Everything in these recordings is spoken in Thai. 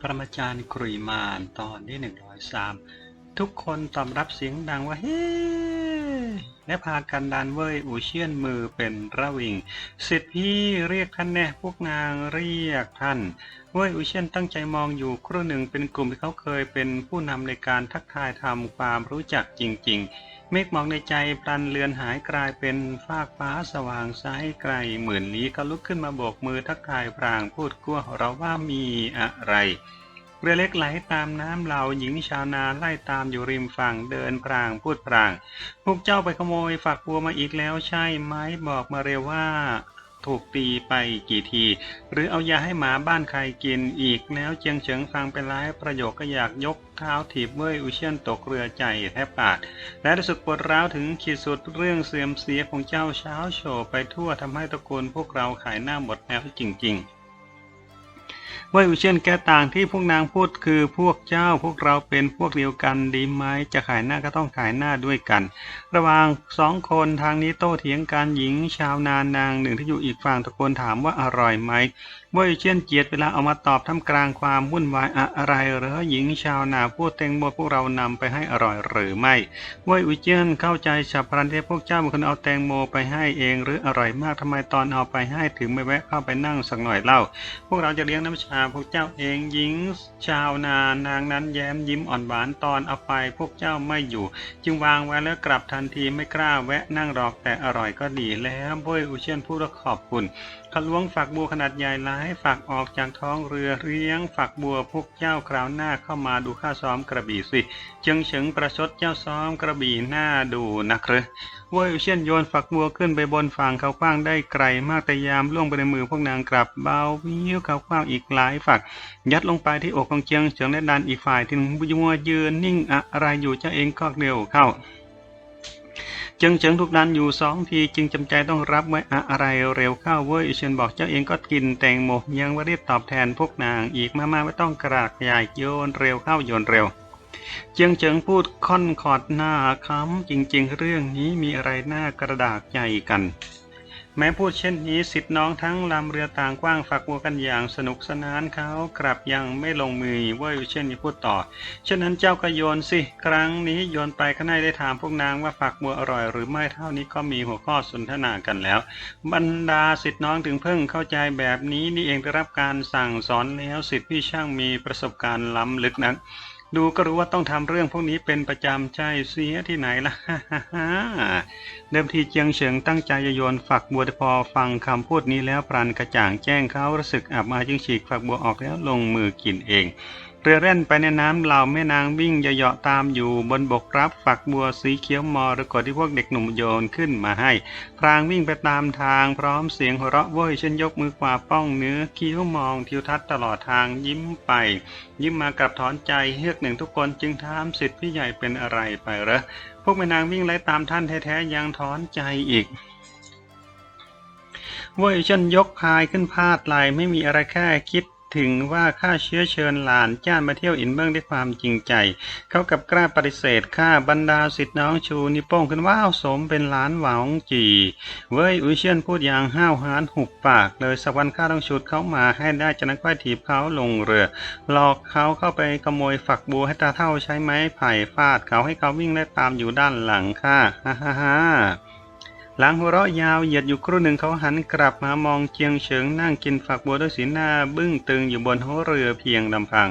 ปรมาจารย์กรุยมานตอนที่หนึ่งร้อยสามทุกคนตอบรับเสียงดังว่าเฮ้และพากันดันเว้ยอูเชียนมือเป็นระวิงสิทธิพี่เรียกท่านแน่พวกนางเรียกท่านเว้ยอูเชียนตั้งใจมองอยู่ครู่หนึ่งเป็นกลุ่มที่เขาเคยเป็นผู้นำในการทักทายทำความรู้จักจริง ๆ เมฆหมอกในใจพลันเลือนหายกลายเป็นฟากฟ้าสว่างใสไกล หมื่นลี้ก็ลุกขึ้นมาโบกมือทักทายพรางพูดกั้วเราว่ามีอะไร เรือเล็กไหลตามน้ำเหล่าหญิงชาวนาไล่ตามอยู่ริมฝั่งเดินพรางพูดพราง พวกเจ้าไปขโมยฝักบัวมาอีกแล้วใช่ไหมบอกมาเร็วว่า ถูกตีไปกี่ที หรือเอายาให้หมาบ้านใครกินอีกแล้วเจียงเฉิงฟังไปหลายประโยคก็อยากยกเท้าถีบเว้ยอุเชียนตกเรือใจแทบปาด และรู้สึกปวดร้าวถึงขีดสุดเรื่องเสื่อมเสียของเจ้าเช้าโฉบไปทั่วทำให้ตระกูลพวกเราขายหน้าหมดแล้วจริง ๆ ว่ยอุเชนแก้ต่างที่พวกนางพูดคือพวกเจ้าพวกเราเป็นพวกเดียวกันดีไหมจะขายหน้าก็ต้องขายหน้าด้วยกัน ระหว่างสองคนทางนี้โต้เถียงกันหญิงชาวนานนางหนึ่งที่อยู่อีกฝั่งตะโกนถามว่าอร่อยไหม เว่ยอุเชียนเจียดเวลาเอามาตอบท่ามกลางความวุ่นวายอะไรหรือหญิงชาวนาพูดเต็งหมดพวกเรานำไปให้อร่อยหรือไม่เว่ยอุเชียนเข้าใจฉับพลันที่พวกเจ้าเป็นคนเอาแตงโมไปให้เองหรืออร่อยมากทำไมตอนเอาไปให้ถึงไม่แวะเข้าไปนั่งสักหน่อยเล่า พวกเราจะเลี้ยงน้ำชาพวกเจ้าเองหญิงชาวนานางนั้นแย้มยิ้มอ่อนหวานตอนเอาไปพวกเจ้าไม่อยู่ จึงวางไว้แล้วกลับทันทีไม่กล้าแวะนั่งรอกแต่อร่อยก็ดีแล้วโบยอุเชียนพูดและขอบคุณ ขลวงฝักบัวขนาดใหญ่หลายฝักออกจากท้องเรือเลี้ยงฝักบัวพวกเจ้าคราวหน้าเข้ามาดูข้าซ้อมกระบี่สิจึงเฉิงประชดเจ้าซ้อมกระบี่หน้าดูนะครับโวยอุเชียนโยนฝักบัวขึ้นไปบนฝั่งเขากว้างได้ไกลมากแต่ยามล่วงไปในมือพวกนางกลับเบาวิวเขากว้างอีกหลายฝัก ยัดลงไปที่อกของเจียงเฉิงและดันอีกฝ่ายที่ยัวยืนนิ่งอะไรอยู่เจ้าเองก็เร็วเข้า จึงเฉิงถูกดันอยู่สองทีจึงจำใจต้องรับไว้อะไรเร็วเข้าเว้ยเชียนบอกเจ้าเองก็กินแตงโมยังว่ารีบตอบแทนพวกนางอีกมามาไม่ต้องกระดากใหญ่โยนเร็วเข้าโยนเร็วเจียงเฉิงพูดค่อนขอดหน้าค้ำจริงๆ เรื่องนี้มีอะไรน่ากระดากใจกัน แม้พูดเช่นนี้สิทธิน้องทั้งลำเรือต่างกว้างฝักบัวกันอย่างสนุกสนานเขากลับยังไม่ลงมือเว้ยเช่นนี้พูดต่อฉะนั้นเจ้าก็โยนสิ ครั้งนี้โยนไปข้างในได้ถามพวกนางว่าฝักบัวอร่อยหรือไม่เท่านี้ก็มีหัวข้อสนทนากันแล้ว บรรดาสิทธิน้องถึงเพิ่งเข้าใจแบบนี้นี่เองได้รับการสั่งสอนแล้วสิทธิพี่ช่างมีประสบการณ์ล้ำลึกนัก ดูก็รู้ว่าต้องทำเรื่องพวกนี้เป็นประจำใช่เสียที่ไหนล่ะเดิมทีเจียงเฉิงตั้งใจจะโยนฝักบัวแต่พอฟังคำพูดนี้แล้วปรันกระจ่างแจ้งเขารู้สึกอับอายจึงฉีกฝักบัวออกแล้วลงมือกินเอง เรือแล่นไปในน้ำเหล่าแม่นางวิ่งเหยาะตามอยู่บนบกรับฝักบัวสีเขียวมอรกฏที่พวกเด็กหนุ่มโยนขึ้นมาให้ พรางวิ่งไปตามทางพร้อมเสียงหัวเราะโว้ยเช่นยกมือขวาป้องเนื้อคิ้วมองทิวทัศน์ตลอดทางยิ้มไป ยิ้มมากับถอนใจเฮือกหนึ่งทุกคนจึงถามสิทธิ์พี่ใหญ่เป็นอะไรไปเหรอพวกแม่นางวิ่งไล่ตามท่านแท้ๆยังถอนใจอีกเว้ยฉันยกพายขึ้นพาดไหลไม่มีอะไรแค่คิด ถึงว่าข้าเชื้อเชิญหลานจ้านมาเที่ยวอินเบิ้งด้วยความจริงใจ เขากับกล้าปฏิเสธข้าบรรดาสิทธิ์น้องชูนิโป้งขึ้นว้าวสมเป็นหลานหวังจีเว้ยอุเชียนพูดอย่างห้าวหาญหุบปาก เลยสักวันข้าต้องฉุดเขามาให้ได้จากนั้นค่อยถีบเขาลงเรือ หลอกเขาเข้าไปขโมยฝักบัวให้ตาเท่าใช้ไม้ไผ่ฟาดเขาให้เขาวิ่งไล่ตามอยู่ด้านหลังข้าฮ่าฮ่าฮ่า หลังหัวเราะยาวเหยียดอยู่ครู่หนึ่งเขาหันกลับมามองเจียงเฉิงนั่งกินฝักบัวด้วยสีหน้าบึ้งตึงอยู่บนหัวเรือเพียงลำพัง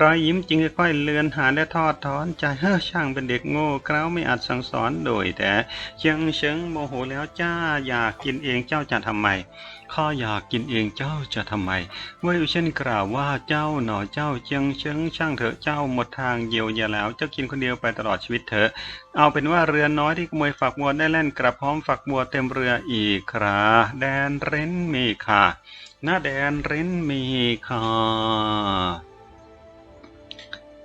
รอยยิ้มจึงค่อยๆเลือนหายและทอดถอนใจเฮ้อช่างเป็นเด็กโง่เกล้าไม่อาจสั่งสอนโดยแต่เจียงเฉิงโมโหแล้วจ้าอยากกินเองเจ้าจะทำไม ข้าอยากกินเองเจ้าจะทำไมเว่ยเช่นกล่าวว่าเจ้าหนอเจ้าเจียงเฉิงช่างเถอะเจ้าหมดทางเยียวยาแล้วเจ้ากินคนเดียวไปตลอดชีวิตเถอะ เอาเป็นว่าเรือน้อยที่ขโมยฝักบัวได้แล่นกลับพร้อมฝักบัวเต็มเรืออีกคราแดนเร้นมีค่ะหน้าแดนเร้นมีค่ะ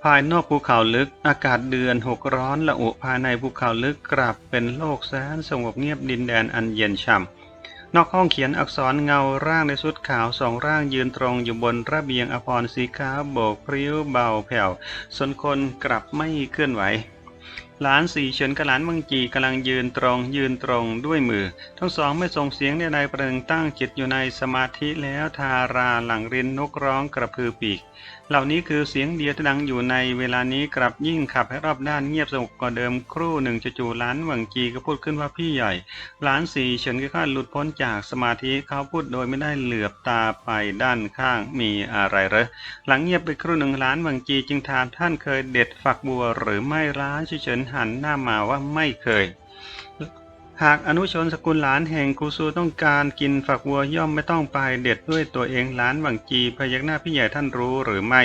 ภายนอกภูเขาลึกอากาศเดือนหกร้อนละอุภายในภูเขาลึกกลับเป็นโลกแสนสงบเงียบดินแดนอันเย็นช่ำ นอกห้องเขียนอักษรเงาร่างในชุดขาวสองร่างยืนตรงอยู่บนระเบียงอภรสีขาวโบกพริ้วเบาแผ่วส่วนคนกลับไม่เคลื่อนไหวหลานสี่เฉินกับหลานวังจีกำลังยืนตรงยืนตรงด้วยมือ ทั้งสองไม่ส่งเสียงใดๆประหนึ่งตั้งจิตอยู่ในสมาธิแล้วทาราหลังรินนกร้องกระพือปีก เหล่านี้คือเสียงเดียวที่ดังอยู่ในเวลานี้กลับยิ่งขับให้รอบด้านเงียบสงบกว่าเดิมครู่หนึ่งจู่ๆหลานหวังจีก็พูดขึ้นว่าพี่ใหญ่หลานสี่เฉินค่อยหลุดพ้นจากสมาธิเขาพูดโดยไม่ได้เหลือบตาไปด้านข้างมีอะไรเหรอหลังเงียบไปครู่หนึ่งหลานหวังจีจึงถามท่านเคยเด็ดฝักบัวหรือไม่หล้านเฉินหันหน้ามาว่าไม่เคย หากอนุชนสกุลหลานแห่งกูซูต้องการกินฝักวัวย่อมไม่ต้องไปเด็ดด้วยตัวเองหลานหวังจีพยักหน้าพี่ใหญ่ท่านรู้หรือไม่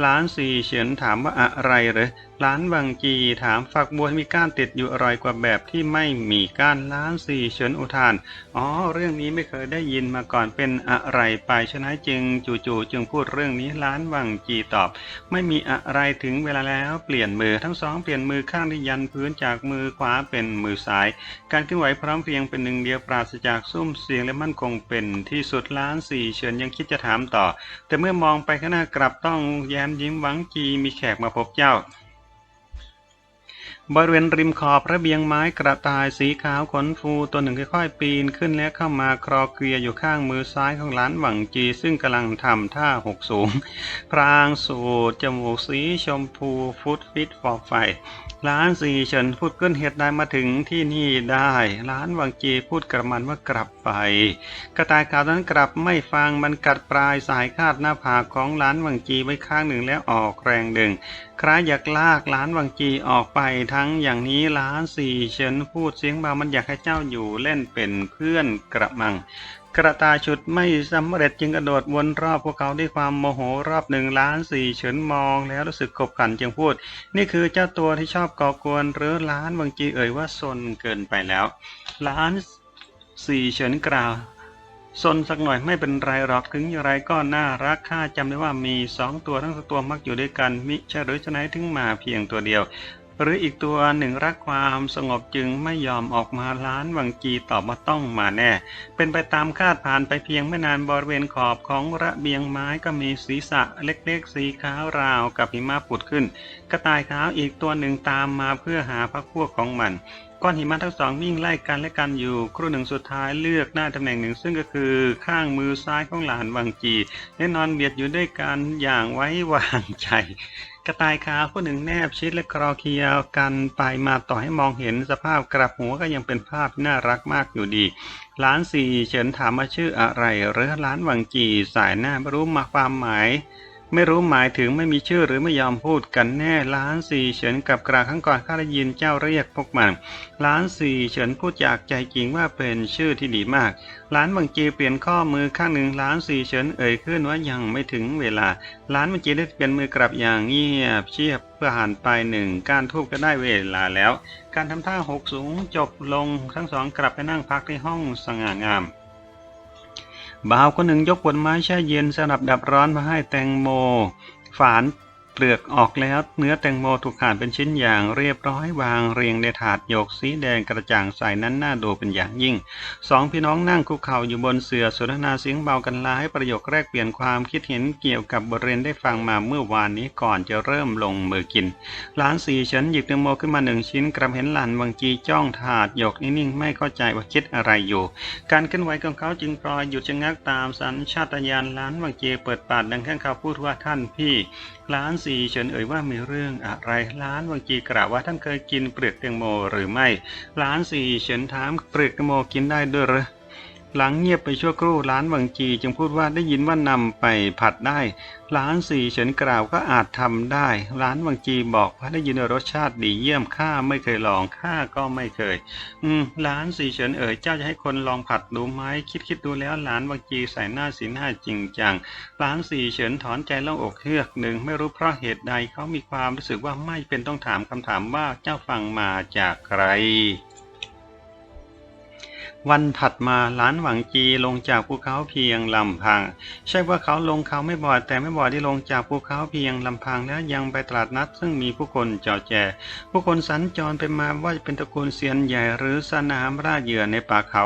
หลานสี่เฉียนถามว่าอะไรเหรอ หลานหวังจีถามฝักบัวมีก้านติดอยู่อร่อยกว่าแบบที่ไม่มีก้านหลานสี่เฉินอุทาน อ๋อ เรื่องนี้ไม่เคยได้ยินมาก่อนเป็นอะไรไปฉนั้นจึงจู่ๆจึงพูดเรื่องนี้ล้านวังจีตอบ ไม่มีอะไรถึงเวลาแล้วเปลี่ยนมือทั้งสองเปลี่ยนมือข้างที่ยันพื้นจากมือขวาเป็นมือซ้าย การเคลื่อนไหวพร้อมเพรียงเป็นหนึ่งเดียวปราศจากซุ้มเสียงและมั่นคงเป็นที่สุดล้านสี่เฉินยังคิดจะถามต่อ แต่เมื่อมองไปข้างหน้ากลับต้องแย้มยิ้มหวังจีมีแขกมาพบเจ้า บริเวณริมขอบระเบียงไม้กระต่ายสีขาวขนฟูตัวหนึ่งค่อยๆ ปีนขึ้นและเข้ามาครอเกลียอยู่ข้างมือซ้ายของหลานหวังจี ซึ่งกำลังทำท่าหกสูง พรางสูดจมูกสีชมพูฟุตฟิตฟอกไฟ ร้านสี่เฉินพูดขึ้นเหตุใดมาถึงที่นี่ได้ร้านหวังจีพูดกระมันว่ากลับไป กระต่ายขาวนั้นกลับไม่ฟังมันกัดปลายสายคาดหน้าผากของหลานหวังจีไว้ข้างหนึ่งแล้วออกแรงดึงคล้ายอยากลากหลานวังจีออกไปทั้งอย่างนี้หลานสี่เฉินพูดเสียงเบามันอยากให้เจ้าอยู่เล่นเป็นเพื่อนกระมัง กระตายชุดไม่สำเร็จจึงกระโดดวนรอบพวกเขาด้วยความโมโหรอบหนึ่งล้านสี่เฉินมองแล้วรู้สึกขบขันจึงพูด นี่คือเจ้าตัวที่ชอบก่อกวนหรือล้านวังจีเอ่ยว่าซนเกินไปแล้ว ล้านสี่เฉินกล่าวซนสักหน่อยไม่เป็นไรหรอกถึงอย่างไรก็น่ารักข้าจำได้ว่ามีสองตัวทั้งสองตัวมักอยู่ด้วยกันมิใช่หรือจะไหนถึงมาเพียงตัวเดียว หรืออีกตัวหนึ่งรักความสงบจึงไม่ยอมออกมาล้านวังจีตอบว่าต้องมาแน่ เป็นไปตามคาดผ่านไปเพียงไม่นานบริเวณขอบของระเบียงไม้ก็มีศีรษะเล็กๆ สีขาวราวกับหิมะผุดขึ้น กระต่ายขาวอีกตัวหนึ่งตามมาเพื่อหาพักพวกของมันก้อนหิมะทั้งสองวิ่งไล่กันและกันอยู่ ครู่หนึ่งสุดท้ายเลือกหน้าตำแหน่งหนึ่ง ซึ่งก็คือข้างมือซ้ายของหลานวังจีและนอนเบียดอยู่ด้วยกันอย่างไว้วางใจ กระต่ายขาวผู้หนึ่งแนบชิดและครอเคลียวกันไปมาต่อให้มองเห็นสภาพกระหัวก็ยังเป็นภาพน่ารักมากอยู่ดีหลานสี่เฉินถามมาชื่ออะไรหรือหลานวังจีสายหน้าไม่รู้มาความหมาย ไม่รู้หมายถึงไม่มีชื่อหรือไม่ยอมพูดกันแน่ล้านสี่เฉินกับกราครั้งก่อนข้าได้ยินเจ้าเรียกพวกมันล้านสี่เฉินพูดจากใจจริงว่าเป็นชื่อที่ดีมากล้านบางจีเปลี่ยนข้อมือข้างหนึ่งล้านสี่เฉินเอ่ยขึ้นว่ายังไม่ถึงเวลาล้านบางจีได้เปลี่ยนมือกลับอย่างเงียบเชียบเพื่อหันไปหนึ่งการทูบก็ได้เวลาแล้ว การทำท่าหกสูงจบลงทั้งสองกลับไปนั่งพักที่ห้องสง่างาม บ่าวคนหนึ่งยกผลไม้แช่เย็นสำหรับดับร้อนมาให้แตงโม ฝาน เปลือกออกแล้วเนื้อแตงโมถูกหั่นเป็นชิ้นอย่างเรียบร้อยวางเรียงในถาดหยกสีแดงกระจ่างใสนั้นน่าดูเป็นอย่างยิ่งสองพี่น้องนั่งคุกเข่าอยู่บนเสื่อสนทนาเสียงเบากันลาให้ประโยคแรกเปลี่ยนความคิดเห็นเกี่ยวกับบทเรียนได้ฟังมาเมื่อวานนี้ก่อนจะเริ่มลงมือกิน หลานสี่ฉันหยิบแตงโมขึ้นมาหนึ่งชิ้นกลับเห็นหลานวังจีจ้องถาดหยกนิ่งๆไม่เข้าใจว่าคิดอะไรอยู่ การเคลื่อนไหวของเขาจึงปล่อยหยุดชะงักตามสัญชาตญาณหลานวังจีเปิดปากดังข้างเขาพูดว่าท่านพี่ล้านสี่เฉินเอ่ยว่ามีเรื่องอะไรล้านวังจีกล่าวว่าท่านเคยกินเปลือกแตงโมหรือไม่ล้านสี่เฉินถามเปลือกแตงโมกินได้ด้วยหรือ หลังเงียบไปชั่วครู่ล้านวังจีจึงพูดว่าได้ยินว่านำไปผัดได้ ล้านสี่เฉินกล่าวก็อาจทำได้ ล้านวังจีบอกว่าได้ยินรสชาติดีเยี่ยมข้าไม่เคยลองข้าก็ไม่เคย อืมล้านสี่เฉินเอ๋ยเจ้าจะให้คนลองผัดดูไหมคิดคิดดูแล้วล้านวังจีใส่หน้าสีหน้าจริงจังล้านสี่เฉินถอนใจล่องอกเฮือกหนึ่งไม่รู้เพราะเหตุใดเขามีความรู้สึกว่าไม่เป็นต้องถามคำถามว่าเจ้าฟังมาจากใคร วันถัดมาหลานหวังจีลงจากภูเขาเพียงลำพัง ใช่ว่าเขาลงเขาไม่บ่อยแต่ไม่บ่อยที่ลงจากภูเขาเพียงลำพังแล้วยังไปตลาดนัด ซึ่งมีผู้คนจอแจผู้คนสัญจรไปมาว่าจะเป็นตระกูลเซียนใหญ่หรือสนามราเหยื่อในป่าเขา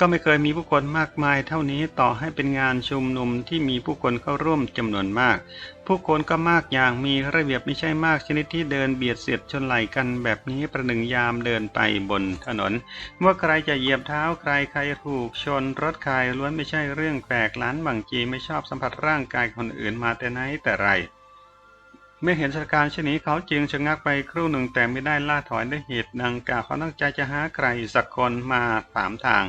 ก็ไม่เคยมีผู้คนมากมายเท่านี้ต่อให้เป็นงานชุมนุมที่มีผู้คนเข้าร่วมจำนวนมาก ผู้คนก็มากอย่างมีระเบียบไม่ใช่มากชนิดที่เดินเบียดเสียดชนไหลกันแบบนี้ประหนึ่งยามเดินไปบนถนนเมื่อใครจะเหยียบเท้าใครใครถูกชนรถใครล้วนไม่ใช่เรื่องแปลกล้านบางจีไม่ชอบสัมผัสร่างกายคนอื่นมาแต่ไหนแต่ไร เมื่อเห็นสถานการณ์เช่นนี้เขาจึงชะงักไปครู่หนึ่งแต่ไม่ได้ล่าถอยด้วยเหตุดังกล่าวเขาตั้งใจจะหาใครสักคนมาถามทาง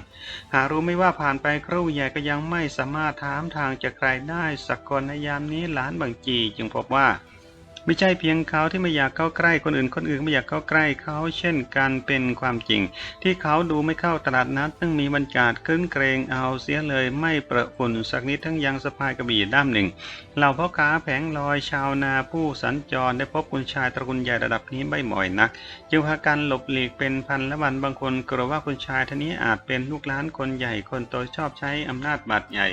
หารู้ไม่ว่าผ่านไปครู่ใหญ่ก็ยังไม่สามารถถามทางจากใครได้สักคนในยามนี้หลานบางจีจึงพบว่า ไม่ใช่เพียงเขาที่ไม่อยากเข้าใกล้คนอื่น คนอื่นไม่อยากเข้าใกล้เขาเช่นกันเป็นความจริง ที่เขาดูไม่เข้าตลาดนัดซึ่งมีบรรยากาศคลื้นเกรงเอาเสียเลยไม่ประปุ่นสักนิดทั้งยังสะพายกระบี่ด้ามหนึ่งเหล่าพ่อค้าแผงลอยชาวนาผู้สัญจรได้พบคุณชายตระกูลใหญ่ระดับนี้ไม่บ่อยนักจึงพากันหลบหลีกเป็นพันละวันบางคนกลัวว่าคุณชายท่านนี้อาจเป็นลูกหลานคนใหญ่คนโตชอบใช้อำนาจบาดใหญ่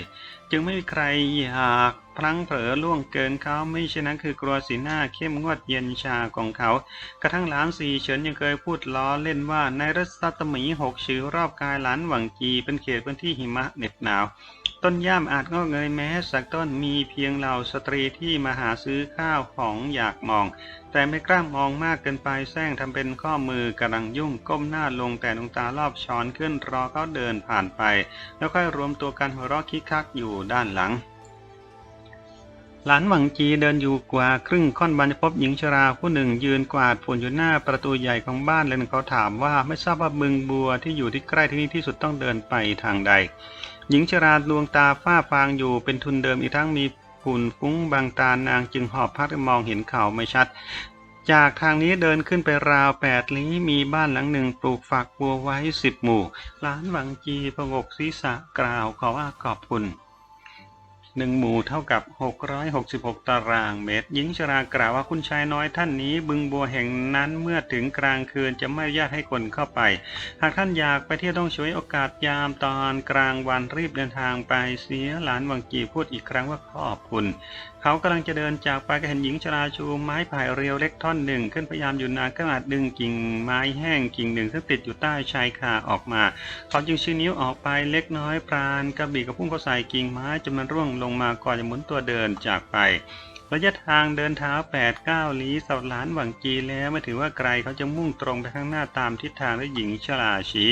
จึงไม่มีใครอยากพลั้งเผลอล่วงเกินเขาไม่เช่นนั้นคือกลัวสีหน้าเข้มงวดเย็นชาของเขา กระทั่งหลานสีเฉินยังเคยพูดล้อเล่นว่าในรัศตมีหกชื่อรอบกายหลานหวังจีเป็นเขตพื้นที่หิมะเหน็บหนาว ต้นย่ามอาจงอกเงยแม้สักต้นมีเพียงเหล่าสตรีที่มาหาซื้อข้าวของอยากมอง แต่ไม่กล้ามองมากเกินไปแซงทำเป็นข้อมือกำลังยุ่งก้มหน้าลงแต่ดวงตารอบช้อนขึ้นรอเขาเดินผ่านไป แล้วค่อยรวมตัวกันหัวเราะคิกคักอยู่ด้านหลัง หลานหวังจีเดินอยู่กว่าครึ่งค่อนบันพบหญิงชราผู้หนึ่งยืนกวาดฝุ่นอยู่หน้าประตูใหญ่ของบ้านเลยเขาถามว่าไม่ทราบว่าบึงบัวที่อยู่ที่ใกล้ที่นี่ที่สุดต้องเดินไปทางใด หญิงชราดวงตาฝ้าฟางอยู่เป็นทุนเดิมอีกทั้งมีฝุ่นฟุ้งบางตานางจึงหอบพัดมองเห็นเขาไม่ชัด จากทางนี้เดินขึ้นไปราวแปดลี้มีบ้านหลังหนึ่งปลูกฝักบัวไว้สิบหมู่หลานหวังจีพงกศีรษะกล่าวขอว่าขอบคุณ หนึ่งหมู่เท่ากับ 666 ตารางเมตร หญิงชรากล่าวว่าคุณชายน้อยท่านนี้ บึงบัวแห่งนั้นเมื่อถึงกลางคืนจะไม่อนุญาตให้คนเข้าไป หากท่านอยากไปเที่ยวต้องช่วยโอกาสยามตอนกลางวันรีบเดินทางไปเสียหลานวังกีพูดอีกครั้งว่าขอบคุณเขากำลังจะเดินจากไปก็เห็นหญิงชราชูไม้ไผ่เรียวเล็กท่อนหนึ่ง ขึ้นพยายามอยู่นานก็อาจดึงกิ่งไม้แห้งกิ่งหนึ่ง ซึ่งติดอยู่ใต้ชายคาออกมา เขาจึงชี้นิ้วออกไปเล็กน้อยปราณกระบี่กับพุ่งเข้าใส่กิ่งไม้จนมันร่วงลงมาก่อนจะหมุนตัวเดินจากไประยะทางเดินเท้า8 9ลี้สับหลานหวังจีแล้วไม่ถือว่าไกลเขาจะมุ่งตรงไปข้างหน้าตามทิศทางที่หญิงชราชี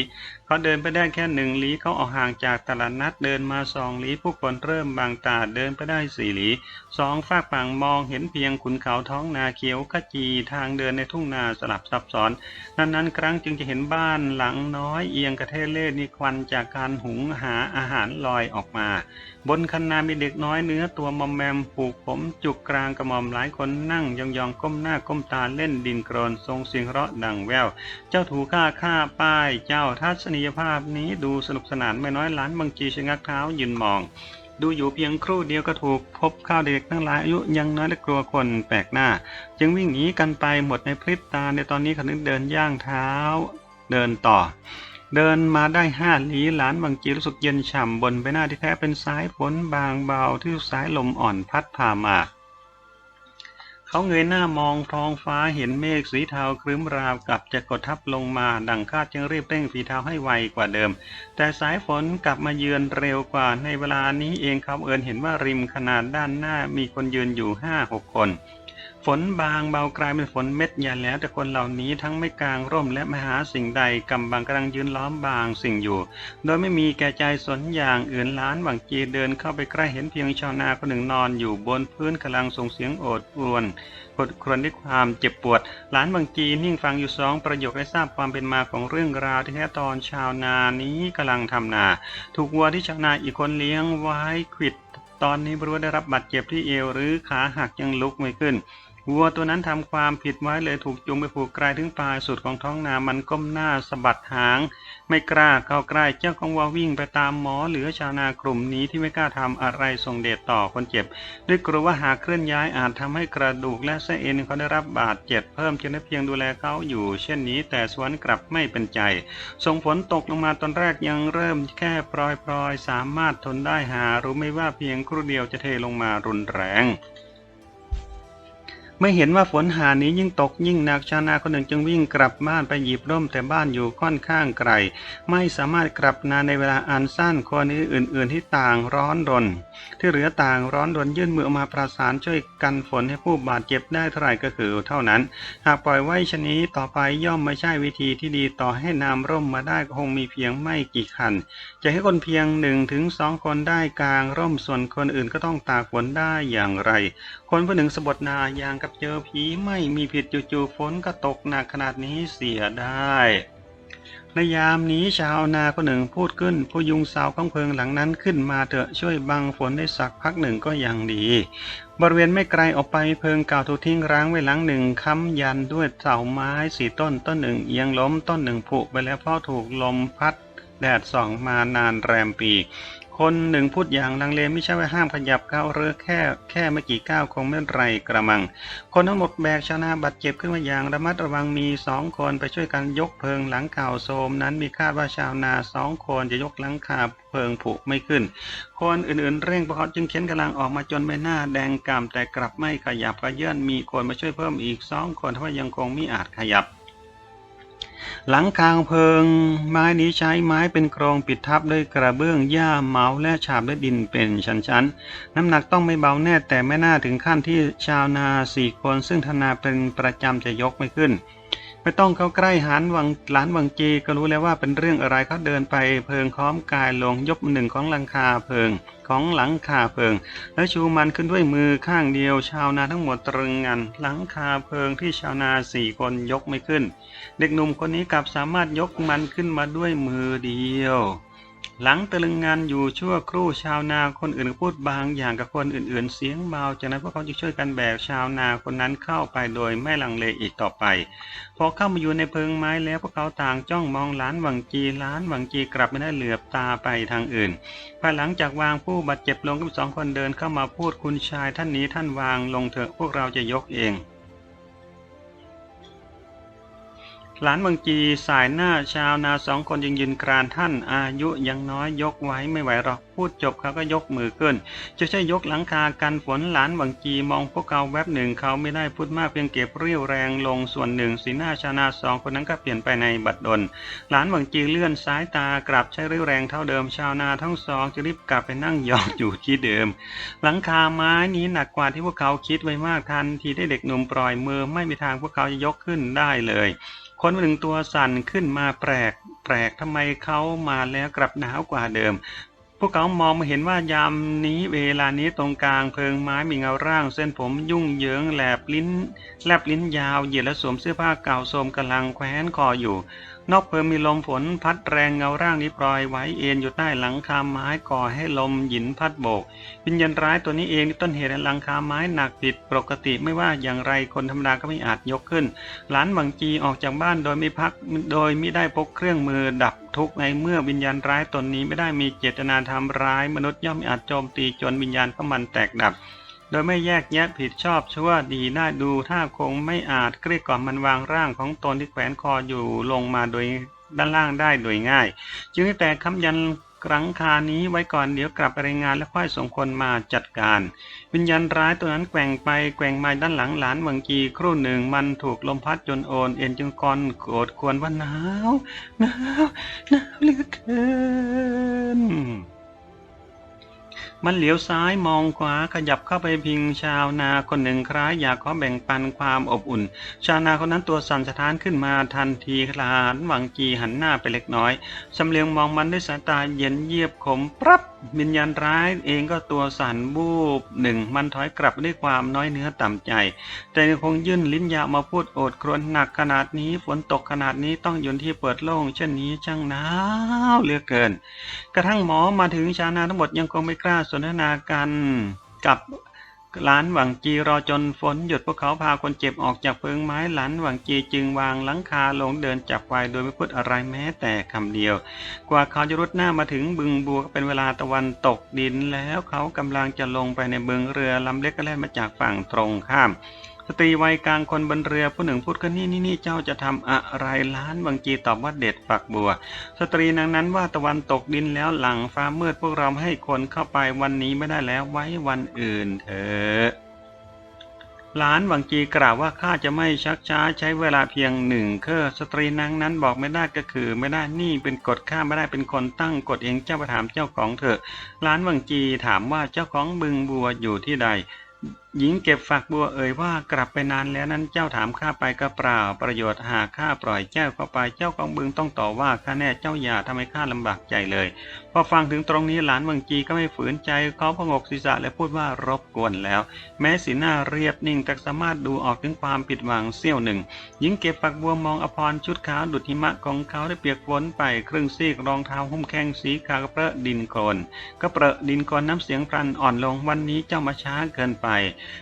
เขาเดินไปได้แค่หนึ่งลี้เขาออกห่างจากตลาดนัดเดินมาสองลี้ผู้คนเริ่มบางตาเดินไปได้สี่ลี้สองฝากฝั่งมองเห็นเพียงขุนเขาท้องนาเขียวขจีทางเดินในทุ่งนาสลับซับซ้อน นั้นๆ ครั้งจึงจะเห็นบ้านหลังน้อยเอียงกระเทเล่นี่ควันจากการหุงหาอาหารลอยออกมา บนคันนามีเด็กน้อยเนื้อตัวมอมแมมผูกผมจุกกลางกระหม่อมหลายคนนั่งยองๆก้มหน้าก้มตาเล่นดินโครนทรงเสียงเราะดังแวว เจ้าถูกล้าฆ่าป้ายเจ้าทัศนียภาพนี้ดูสนุกสนานไม่น้อยล้านบางจีชะงักเท้ายืนมอง ดูอยู่เพียงครู่เดียวก็ถูกพบข้าวเด็กทั้งหลายอายุยังน้อยและกลัวคนแปลกหน้า จึงวิ่งหนีกันไปหมดในพริบตาในตอนนี้เขานึกเดินย่างเท้า เดินต่อเดินมาได้ห้าลี้หลานบางจีรู้สึกเย็นฉ่ำบนใบหน้าที่แท้เป็นสายฝนบางเบาที่สายลมอ่อนพัดผ่ามา เขาเงยหน้ามองท้องฟ้าเห็นเมฆสีเทาครึ้มราวกับจะกดทับลงมา ดังคาดจึงรีบเร่งฝีเท้าให้ไวกว่าเดิม แต่สายฝนกลับมาเยือนเร็วกว่าในเวลานี้เองเขาเอินเห็นว่าริมขนาดด้านหน้ามีคนยืนอยู่ห้าหกคน ฝนบางเบากลายเป็นฝนเม็ดใหญ่แล้ว แต่คนเหล่านี้ทั้งไม่กลางร่มและไม่หาสิ่งใดกำบังกำลังยืนล้อมบางสิ่งอยู่ โดยไม่มีแก่ใจสนอย่างอื่นล้านหวังจีเดินเข้าไปใกล้เห็นเพียงชาวนาคนหนึ่งนอนอยู่บนพื้นกำลังส่งเสียงโอดอวนกดครวญด้วยความเจ็บปวด หลานบางจีนิ่งฟังอยู่สองประโยคและทราบความเป็นมาของเรื่องราวที่แท้ตอนชาวนานี้กำลังทำนา ถูกวัวที่ชาวนาอีกคนเลี้ยงไว้ขิด ตอนนี้ไม่รู้ว่าได้รับบาดเจ็บที่เอวหรือขาหักยังลุกไม่ขึ้น วัวตัวนั้นทำความผิดไว้เลยถูกจูงไปผูกไกลถึงปลายสุดของท้องนา มันก้มหน้าสะบัดหาง ไม่กล้าเข้าใกล้เจ้าของวัววิ่งไปตามหมอเหลือชาวนากลุ่มนี้ที่ไม่กล้าทำอะไรส่งเดชต่อคนเจ็บ ด้วยกลัวว่าหากเคลื่อนย้ายอาจทำให้กระดูกและเส้นเอ็นเขาได้รับบาดเจ็บเพิ่มจึงได้เพียงดูแลเขาอยู่ เช่นนี้แต่สวนกลับไม่เป็นใจ ส่งฝนตกลงมาตอนแรกยังเริ่มแค่ปลอยๆ สามารถทนได้หารู้ไม่ว่าเพียงครู่เดียวจะเทลงมารุนแรง เมื่อเห็นว่าฝนหานี้ยิ่งตกยิ่งหนักชาวนาคนหนึ่งจึงวิ่งกลับบ้านไปหยิบร่มแต่บ้านอยู่ค่อนข้างไกล ไม่สามารถกลับนาในเวลาอันสั้นคนอื่น ๆ ที่ต่างร้อนรนที่เหลือต่างร้อนรนยื่นมือออกมาประสานช่วยกันฝนให้ผู้บาดเจ็บได้เท่าไหร่ก็คือเท่านั้น หากปล่อยไว้ชนี้ต่อไปย่อมไม่ใช่วิธีที่ดีต่อให้นำร่มมาได้คงมีเพียงไม่กี่คัน จะให้คนเพียงหนึ่งถึงสองคนได้กลางร่มส่วนคนอื่นก็ต้องตากฝนได้อย่างไร คนผู้หนึ่งสบดนาอย่างกับเจอผีไม่มีผิดจู่ๆฝนก็ตกหนักขนาดนี้เสียได้ ในยามนี้ชาวนาคนหนึ่งพูดขึ้น ผู้ยุงสาวของเพิงหลังนั้นขึ้นมาเถอะช่วยบังฝนได้สักพักหนึ่งก็ยังดี บริเวณไม่ไกลออกไปเพิงเก่าถูกทิ้งร้างไว้หลังหนึ่งค้ำยันด้วยเสาไม้สี่ต้นต้นหนึ่งเอียงล้มต้นหนึ่งผุไปแล้วเพราะถูกลมพัดแดดส่องมานานแรมปี คนหนึ่งพูดอย่างลังเลไม่ใช่ว่าห้ามขยับก้าวเรือแค่แค่ไม่กี่ก้าวคงไม่ไรกระมัง คนทั้งหมดแบกชาวนาบาดเจ็บขึ้นมาอย่างระมัดระวังมีสองคนไปช่วยกันยกเพิงหลังเก่าโทมนั้นมีคาดว่าชาวนาสองคนจะยกหลังคาเพิงผุไม่ขึ้น คนอื่นๆ เร่งประคองจึงเข็นกำลังออกมาจนใบหน้าแดงกำแต่กลับไม่ขยับกระเยื่อนมีคนมาช่วยเพิ่มอีกสองคนทว่ายังคงมิอาจขยับ หลังคางเพิง ไม้นี้ใช้ไม้เป็นโครงปิดทับด้วยกระเบื้องหญ้าเมาและฉาบด้วยดินเป็นชั้นๆ น้ำหนักต้องไม่เบาแน่แต่ไม่น่าถึงขั้นที่ชาวนาสี่คนซึ่งทนาเป็นประจำจะยกไม่ขึ้น ไม่ต้องเข้าใกล้หานวังหลานวังจีก็รู้แล้วว่าเป็นเรื่องอะไรเขาเดินไปเพิงค้อมกายลงยกหนึ่งของหลังคาเพิงของหลังคาเพิง แล้วชูมันขึ้นด้วยมือข้างเดียว ชาวนาทั้งหมดตรึงงันหลังคาเพิงที่ชาวนาสี่คนยกไม่ขึ้น เด็กหนุ่มคนนี้กลับสามารถยกมันขึ้นมาด้วยมือเดียว หลังตะลึงงานอยู่ชั่วครู่ชาวนาคนอื่นพูดบางอย่างกับคนอื่นๆ เสียงเบาจากนั้นพวกเขาจะช่วยกันแบกชาวนาคนนั้นเข้าไปโดยไม่ลังเลอีกต่อไปพอเข้ามาอยู่ในเพิงไม้แล้วพวกเขาต่างจ้องมองหลานหวังจีหลานหวังจีกลับไม่ได้เหลือบตาไปทางอื่นภายหลังจากวางผู้บาดเจ็บลงกับสองคนเดินเข้ามาพูดคุณชายท่านนี้ท่านวางลงเถอะพวกเราจะยกเอง หลานบางจีสายหน้าชาวนาสองคนยังยืนกรานท่านอายุยังน้อยยกไว้ไม่ไหวหรอกพูดจบเขาก็ยกมือขึ้น จะใช่ยกหลังคากันฝนหลานบางจีมองพวกเขาแวบหนึ่งเขาไม่ได้พูดมากเพียงเก็บเรี่ยวแรงลงส่วนหนึ่งสีหน้าชาวนาสองคนนั้นก็เปลี่ยนไปในบัดดลหลานบางจีเลื่อนสายตากลับใช้เรี่ยวแรงเท่าเดิมชาวนาทั้งสองจะรีบกลับไปนั่งยองอยู่ที่เดิม หลังคาไม้นี้หนักกว่าที่พวกเขาคิดไว้มากทันทีได้เด็กหนุ่มปล่อยมือไม่มีทางพวกเขาจะยกขึ้นได้เลย คนหนึ่งตัวสั่นขึ้นมาแปลก แปลกทำไมเขามาแล้วกลับหนาวกว่าเดิม พวกเขามองมาเห็นว่ายามนี้เวลานี้ตรงกลางเพิงไม้มีเงาร่างเส้นผมยุ่งเหยิงแหลบลิ้น แลบลิ้นยาวเหยียดและสวมเสื้อผ้าเก่าโทรมกำลังแคว้นคออยู่ นอกเพิงมีลมฝนพัดแรงเงาร่างนี้ปล่อยไว้เอ็นอยู่ใต้หลังคาไม้ก่อให้ลมหยินพัดโบก วิญญาณร้ายตัวนี้เองต้นเหตุหลังคาไม้หนักผิดปกติไม่ว่าอย่างไรคนธรรมดาก็ไม่อาจยกขึ้น หลานบังจีออกจากบ้านโดยไม่พักโดยไม่ได้พกเครื่องมือดับทุกข์ในเมื่อวิญญาณร้ายตนนี้ไม่ได้มีเจตนาทำร้าย มนุษย์ย่อมไม่อาจโจมตีจนวิญญาณของมันแตกดับ ดยไม่แยกแยะผิดชอบชั่วดีน่าดูถ้าคงไม่อาจเกลี้ยกล่อมมันวางร่างของตนที่แขวนคออยู่ลงมาโดยด้านล่างได้โดยง่าย จึงได้แต่คำยันกรังคานี้ไว้ก่อนเดี๋ยวกลับไปรายงานและค่อยส่งคนมาจัดการ วิญญาณร้ายตัวนั้นแกว่งไปแกว่งมาด้านหลังหลานวังกีครู่หนึ่งมันถูกลมพัดจนโอนเอ็นจึงกรโกรธควรว่าหนาวหนาวหนาวเหลือเกิน มันเหลียวซ้ายมองขวาขยับเข้าไปพิงชาวนาคนหนึ่งคล้ายอยากขอแบ่งปันความอบอุ่น ชาวนาคนนั้นตัวสั่นสะท้านขึ้นมาทันทีคลานหวังจีหันหน้าไปเล็กน้อยสำเลียงมองมันด้วยสายตาเย็นเยียบขมปรับ วิญญาณร้ายเองก็ตัวสั่นบูบหนึ่งมันถอยกลับด้วยความน้อยเนื้อต่ำใจ แต่ยังคงยื่นลิ้นยาวมาพูดโอดครวญหนักขนาดนี้ฝนตกขนาดนี้ต้องยืนที่เปิดโล่งเช่นนี้ช่างหนาวเหลือเกิน กระทั่งหมอมาถึงชาวนาทั้งหมดยังคงไม่กล้าสนทนากันกับ หลานหวังจีรอจนฝนหยุดพวกเขาพาคนเจ็บออกจากเพิงไม้หลานหวังจีจึงวางหลังคาลงเดินจับไฟโดยไม่พูดอะไรแม้แต่คำเดียว กว่าเขาจะรุดหน้ามาถึงบึงบัวก็เป็นเวลาตะวันตกดินแล้วเขากำลังจะลงไปในบึงเรือลำเล็กก็แล่นมาจากฝั่งตรงข้าม สตรีวัยกลางคนบนเรือผู้หนึ่งพูดขึ้นนี่นี่นี่เจ้าจะทำอะไรล้านบางจีตอบว่าเด็ดฝักบัว สตรีนางนั้นว่าตะวันตกดินแล้วหลังฟ้ามืดพวกเราให้คนเข้าไปวันนี้ไม่ได้แล้วไว้วันอื่นเถอะหลานวังจีกล่าวว่าข้าจะไม่ชักช้าใช้เวลาเพียงหนึ่งเคอสตรีนางนั้นบอกไม่ได้ก็คือไม่ได้นี่เป็นกฎข้าไม่ได้เป็นคนตั้งกฎเองเจ้าไปถามเจ้าของเถอะหลานวังจีถามว่าเจ้าของบึงบัวอยู่ที่ใด หญิงเก็บฝักบัวเอ่ยว่ากลับไปนานแล้วนั้นเจ้าถามข้าไปก็เปล่า ประโยชน์หากข้าปล่อยเจ้าเข้าไปเจ้าของบึงต้องต่อว่าข้าแน่เจ้าอย่าทำให้ข้าลำบากใจเลย พอฟังถึงตรงนี้หลานวังจีก็ไม่ฝืนใจเขาพงกศีรษะและพูดว่ารบกวนแล้ว แม้สีหน้าเรียบนิ่งแต่สามารถดูออกถึงความผิดหวังเสี้ยวหนึ่ง หญิงเก็บฝักบัวมองอภรชุดขาวดุจหิมะของเขาได้เปียกฝนไปครึ่งซีกรองเท้าหุ้มแข้งสีขาวกระเปรอะดินโคลนก็เปรอะดินโคลนน้ำเสียงพรันอ่อนลงวันนี้เจ้ามาช้าเกินไป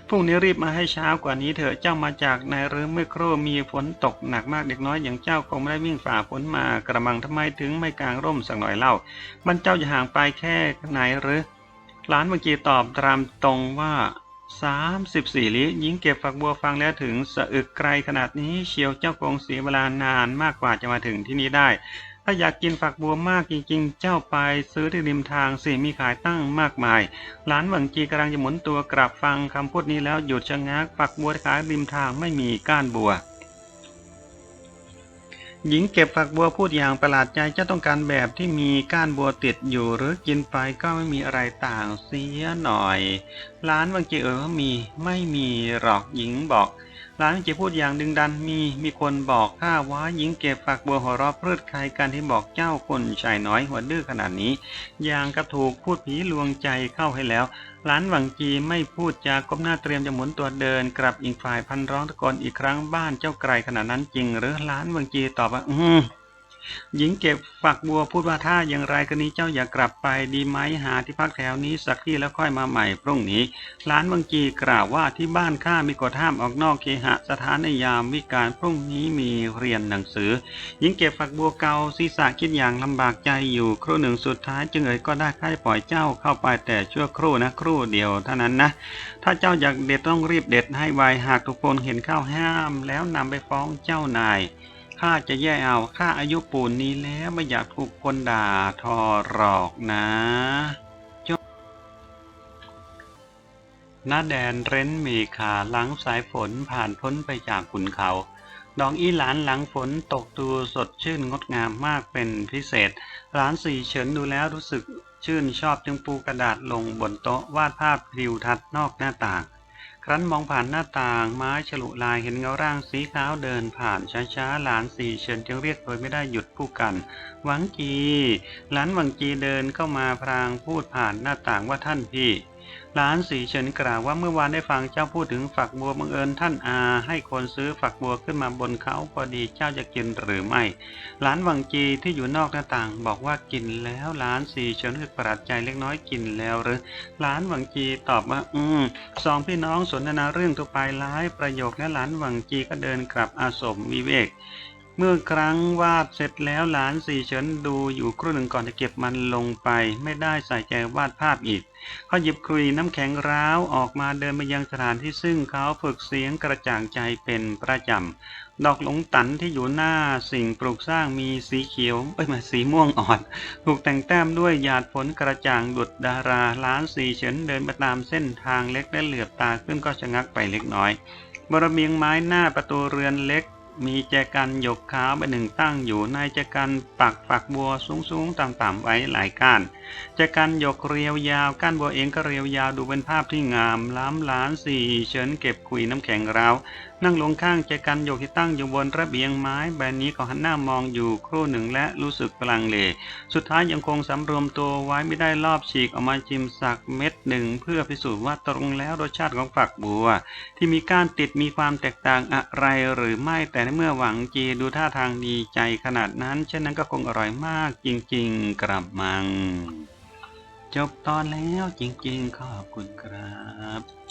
พรุ่งนี้รีบมาให้เช้ากว่านี้เถอะเจ้ามาจากในหรือเมื่อครู่มีฝนตกหนักมากเด็กน้อยอย่างเจ้าคงไม่ได้วิ่งฝ่าฝนมากระมังทำไมถึงไม่กางร่มสักหน่อยเล่ามันเจ้าจะห่างไปแค่ไหนหรือหลานเมื่อกี้ตอบตามตรงว่าสามสิบสี่ลี้หญิงเก็บฝักบัวฟังแล้วถึงสะอึกไกลขนาดนี้เชียวเจ้าคงเสียเวลานานมากกว่าจะมาถึงที่นี่ได้ ถ้าอยากกินฝักบัวมากจริงๆ เจ้าไปซื้อที่ริมทางสิมีขายตั้งมากมายหลานหวังจีกำลังจะหมุนตัวกลับฟังคำพูดนี้แล้วหยุดชะงักฝักบัวขายริมทางไม่มีก้านบัว หญิงเก็บฝักบัวพูดอย่างประหลาดใจเจ้าต้องการแบบที่มีก้านบัวติดอยู่หรือกินไปก็ไม่มีอะไรต่างเสียหน่อย ร้านบางจีเออว่ามีไม่มีหรอกหญิงบอก ร้านบางจีพูดอย่างดึงดันมีมีคนบอกข้าว่าหญิงเก็บฝักบัวหัวรอบเพลิดใครกันที่บอกเจ้าคนชายน้อยหัวดื้อขนาดนี้ อย่างกระถูกพูดผีลวงใจเข้าให้แล้วหลานหวังจีไม่พูดจากก้มหน้าเตรียมจะหมุนตัวเดิน กลับอีกฝ่ายพันร้องตะโกนอีกครั้งบ้านเจ้าไกลขนาดนั้นจริง หรือหลานหวังจีตอบว่า อืม หญิงเก็บฝักบัวพูดว่าถ้าอย่างไรก็นี้เจ้าอย่ากกลับไปดีไหมหาที่พักแถวนี้สักที่แล้วค่อยมาใหม่พรุ่งนี้หลานวังจีกล่าวว่าที่บ้านข้ามีกฎห้ามออกนอกเคหสถานในยามวิการพรุ่งนี้มีเรียนหนังสือ หญิงเก็บฝักบัวเกาศีรษะคิดอย่างลำบากใจอยู่ ครู่หนึ่งสุดท้ายจึงเอ่ยก็ได้ค่ายปล่อยเจ้าเข้าไปแต่ชั่วครู่นะครู่เดียวเท่านั้นนะ ถ้าเจ้าอยากเด็ดต้องรีบเด็ดให้ไวหากทุกคนเห็นข้าวห้าม แล้วนำไปฟ้องเจ้านาย ข้าจะแย่เอาข้าอายุปูนนี้แล้วไม่อยากถูกคนด่าทอหรอกนะหน้าแดนเร้นเมฆาหลังสายฝนผ่านพ้นไปจากขุนเขา ดองอีหลานหลังฝนตกดูสดชื่นงดงามมากเป็นพิเศษ หลานสี่เฉินดูแล้วรู้สึกชื่นชอบจึงปูกระดาษลงบนโต๊ะวาดภาพทิวทัศน์นอกหน้าต่าง ครั้นมองผ่านหน้าต่างไม้ฉลุลายเห็นเงาร่างสีขาวเดินผ่านช้าๆหลานสี่เฉินจึงเรียกโดยไม่ได้หยุดผู้กัน หวังจี หลานหวังจีเดินเข้ามาพรางพูดผ่านหน้าต่างว่าท่านพี่ หลานสีเฉินกล่าวว่าเมื่อวานได้ฟังเจ้าพูดถึงฝักบัวบังเอิญท่านอา ให้คนซื้อฝักบัวขึ้นมาบนเขาพอดีเจ้าจะกินหรือไม่ หลานหวังจีที่อยู่นอกหน้าต่างบอกว่ากินแล้วหลานสีเฉินคือประหลาดใจเล็กน้อยกินแล้วหรือ หลานหวังจีตอบว่า อืมสองพี่น้องสนทนาเรื่องทั่วไปหลายประโยคและหลานหวังจีก็เดินกลับอาสมวิเวก เมื่อครั้งวาดเสร็จแล้วหลานสี่เฉินดูอยู่ครู่หนึ่งก่อนจะเก็บมันลงไป ไม่ได้ใส่ใจวาดภาพอีก เขาหยิบครุยน้ำแข็งร้าวออกมาเดินไปยังสถานที่ซึ่งเขาฝึกเสียงกระจ่างใจเป็นประจำ ดอกหลงตันที่อยู่หน้าสิ่งปลูกสร้างมีสีเขียว เอ้ยมาสีม่วงอ่อน ถูกแต่งแต้มด้วยหยาดฝนกระจ่างดุดดาราล้านสี่เฉินเดินไปตามเส้นทางเล็กและเหลือบตาขึ้นก็ชะงักไปเล็กน้อย บระเบียงไม้หน้าประตูเรือนเล็ก มีแจกันหยกขาวใบหนึ่งตั้งอยู่ในแจกันปักฝักบัวสูงๆต่ำๆไว้หลายก้านแจกันหยกเรียวยาวก้านบัวเองก็เรียวยาวดูเป็นภาพที่งาม ล้ำล้านสี่เฉินเก็บคุยน้ำแข็งราวนั่งลงข้างแจกันหยกที่ตั้งอยู่บนระเบียงไม้ใบนี้ก็หันหน้ามองอยู่ครู่หนึ่งและรู้สึกกลังเล สุดท้ายยังคงสำรวมตัวไว้ไม่ได้รอบฉีกออกมาชิมสักเม็ดหนึ่ง เพื่อพิสูจน์ว่าตรงแล้วรสชาติของฝักบัว ที่มีก้านติดมีความแตกต่างอะไรหรือไม่แต่ในเมื่อหวังจีดูท่าทางดีใจขนาดนั้นเช่นนั้นก็คงอร่อยมากจริง ๆกระมัง จบตอนแล้วจริงๆ ขอบคุณครับ